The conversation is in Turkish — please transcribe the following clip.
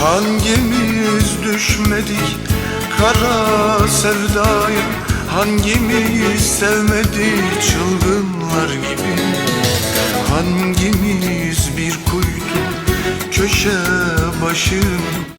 Hangimiz düşmedik kara sevdaya? Hangimiz sevmedik çılgınlar gibi? Hangimiz bir kuytu köşe başım